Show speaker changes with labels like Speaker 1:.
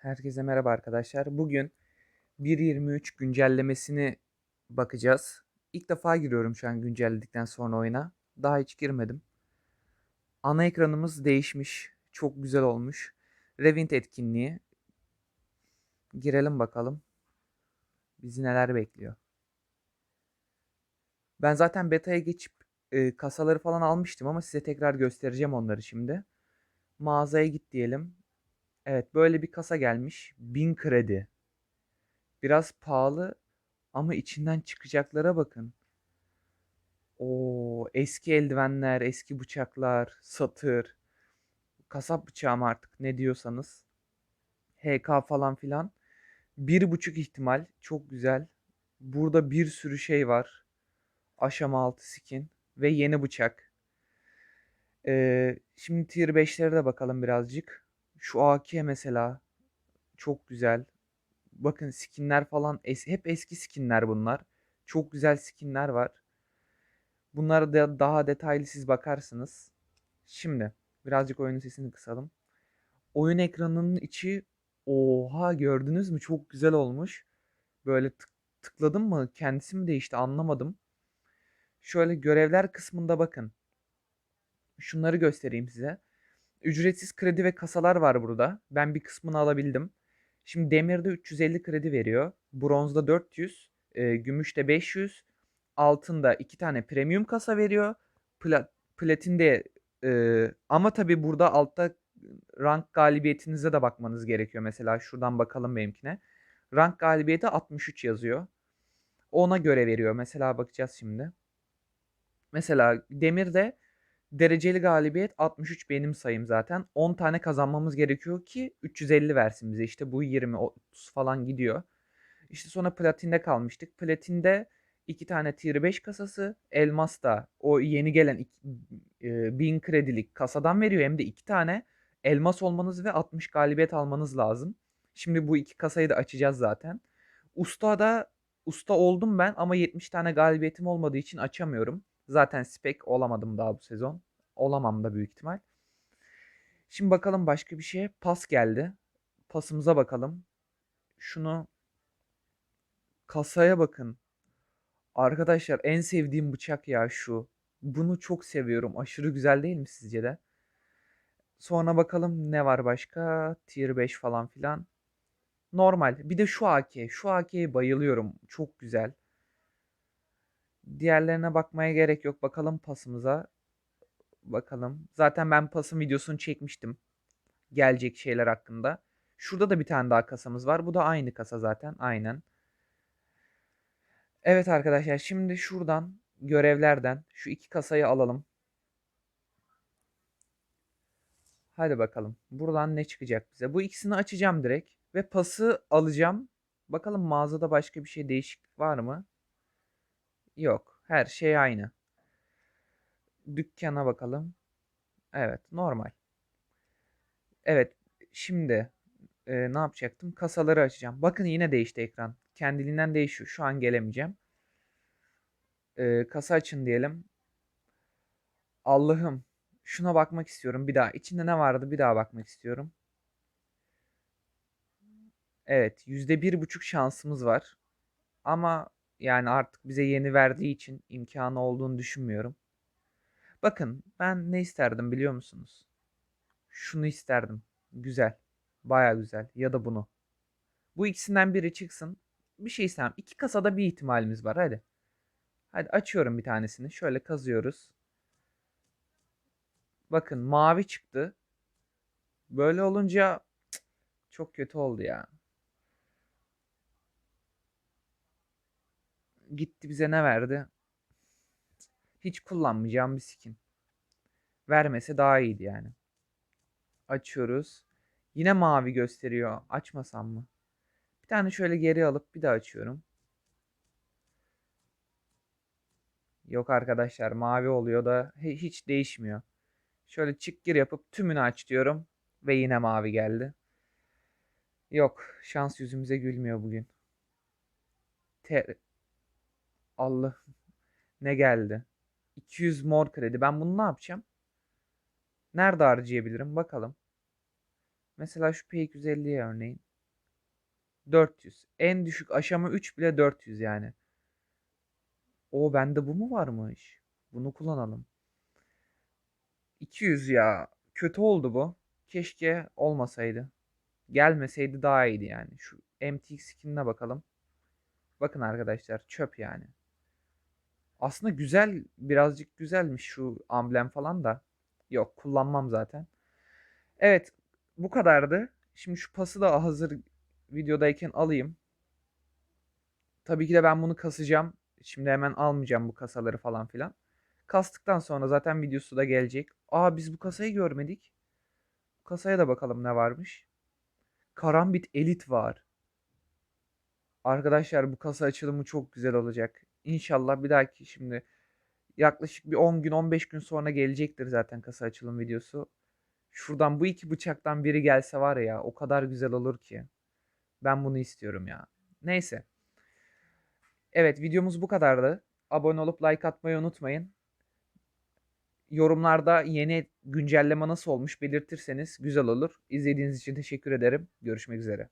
Speaker 1: Herkese merhaba arkadaşlar. Bugün 1.23 güncellemesini bakacağız. İlk defa giriyorum şu an güncelledikten sonra oyuna. Daha hiç girmedim. Ana ekranımız değişmiş. Çok güzel olmuş. Revint etkinliği. Girelim bakalım. Bizi neler bekliyor. Ben zaten beta'ya geçip e, kasaları falan almıştım ama size tekrar göstereceğim onları şimdi. Mağazaya git diyelim. Evet böyle bir kasa gelmiş. 1000 kredi. Biraz pahalı ama içinden çıkacaklara bakın. O eski eldivenler, eski bıçaklar, satır, kasap bıçağı mı artık ne diyorsanız. HK falan filan. Bir buçuk ihtimal. Çok güzel. Burada bir sürü şey var. Aşama altı skin ve yeni bıçak. Ee, şimdi tier 5'lere de bakalım birazcık. Şu AK mesela çok güzel. Bakın skinler falan es hep eski skinler bunlar. Çok güzel skinler var. Bunlara da daha detaylı siz bakarsınız. Şimdi birazcık oyunun sesini kısalım. Oyun ekranının içi oha gördünüz mü? Çok güzel olmuş. Böyle tık, tıkladım mı kendisi mi değişti anlamadım. Şöyle görevler kısmında bakın. Şunları göstereyim size. Ücretsiz kredi ve kasalar var burada. Ben bir kısmını alabildim. Şimdi demirde 350 kredi veriyor. Bronzda 400, e, gümüşte 500, altında 2 tane premium kasa veriyor. Pla platinde e, ama tabi burada altta rank galibiyetinize de bakmanız gerekiyor. Mesela şuradan bakalım benimkine. Rank galibiyeti 63 yazıyor. Ona göre veriyor. Mesela bakacağız şimdi. Mesela demirde Dereceli galibiyet 63 benim sayım zaten. 10 tane kazanmamız gerekiyor ki 350 versin bize. İşte bu 20 30 falan gidiyor. İşte sonra platinde kalmıştık. Platinde 2 tane tier 5 kasası. Elmas da o yeni gelen iki, e, 1000 kredilik kasadan veriyor. Hem de 2 tane elmas olmanız ve 60 galibiyet almanız lazım. Şimdi bu iki kasayı da açacağız zaten. Usta da usta oldum ben ama 70 tane galibiyetim olmadığı için açamıyorum. Zaten spek olamadım daha bu sezon. Olamam da büyük ihtimal. Şimdi bakalım başka bir şeye. Pas geldi. Pasımıza bakalım. Şunu kasaya bakın. Arkadaşlar en sevdiğim bıçak ya şu. Bunu çok seviyorum. Aşırı güzel değil mi sizce de? Sonra bakalım ne var başka? Tier 5 falan filan. Normal. Bir de şu AK. Şu AK'ye bayılıyorum. Çok güzel. Diğerlerine bakmaya gerek yok. Bakalım pasımıza. Bakalım. Zaten ben pasın videosunu çekmiştim. Gelecek şeyler hakkında. Şurada da bir tane daha kasamız var. Bu da aynı kasa zaten. Aynen. Evet arkadaşlar şimdi şuradan görevlerden şu iki kasayı alalım. Hadi bakalım. Buradan ne çıkacak bize? Bu ikisini açacağım direkt. Ve pası alacağım. Bakalım mağazada başka bir şey değişiklik var mı? Yok. Her şey aynı. Dükkana bakalım. Evet. Normal. Evet. Şimdi e, ne yapacaktım? Kasaları açacağım. Bakın yine değişti ekran. Kendiliğinden değişiyor. Şu an gelemeyeceğim. E, kasa açın diyelim. Allah'ım. Şuna bakmak istiyorum bir daha. İçinde ne vardı bir daha bakmak istiyorum. Evet. Yüzde bir buçuk şansımız var. Ama yani artık bize yeni verdiği için imkanı olduğunu düşünmüyorum. Bakın ben ne isterdim biliyor musunuz? Şunu isterdim. Güzel. Baya güzel. Ya da bunu. Bu ikisinden biri çıksın. Bir şey istemem. İki kasada bir ihtimalimiz var. Hadi. Hadi açıyorum bir tanesini. Şöyle kazıyoruz. Bakın mavi çıktı. Böyle olunca çok kötü oldu ya. Gitti bize ne verdi? Hiç kullanmayacağım bir skin. Vermese daha iyiydi yani. Açıyoruz. Yine mavi gösteriyor. Açmasam mı? Bir tane şöyle geri alıp bir daha açıyorum. Yok arkadaşlar mavi oluyor da hiç değişmiyor. Şöyle çık gir yapıp tümünü aç diyorum. Ve yine mavi geldi. Yok şans yüzümüze gülmüyor bugün. Ter Allah ne geldi? 200 mor kredi. Ben bunu ne yapacağım? Nerede harcayabilirim? Bakalım. Mesela şu P250'ye örneğin. 400. En düşük aşama 3 bile 400 yani. O bende bu mu varmış? Bunu kullanalım. 200 ya. Kötü oldu bu. Keşke olmasaydı. Gelmeseydi daha iyiydi yani. Şu MTX skinine bakalım. Bakın arkadaşlar çöp yani. Aslında güzel birazcık güzelmiş şu amblem falan da. Yok kullanmam zaten. Evet bu kadardı. Şimdi şu pası da hazır videodayken alayım. Tabii ki de ben bunu kasacağım. Şimdi hemen almayacağım bu kasaları falan filan. Kastıktan sonra zaten videosu da gelecek. Aa biz bu kasayı görmedik. Bu kasaya da bakalım ne varmış. Karambit Elite var. Arkadaşlar bu kasa açılımı çok güzel olacak. İnşallah bir dahaki şimdi yaklaşık bir 10 gün 15 gün sonra gelecektir zaten kasa açılım videosu. Şuradan bu iki bıçaktan biri gelse var ya o kadar güzel olur ki. Ben bunu istiyorum ya. Neyse. Evet videomuz bu kadardı. Abone olup like atmayı unutmayın. Yorumlarda yeni güncelleme nasıl olmuş belirtirseniz güzel olur. İzlediğiniz için teşekkür ederim. Görüşmek üzere.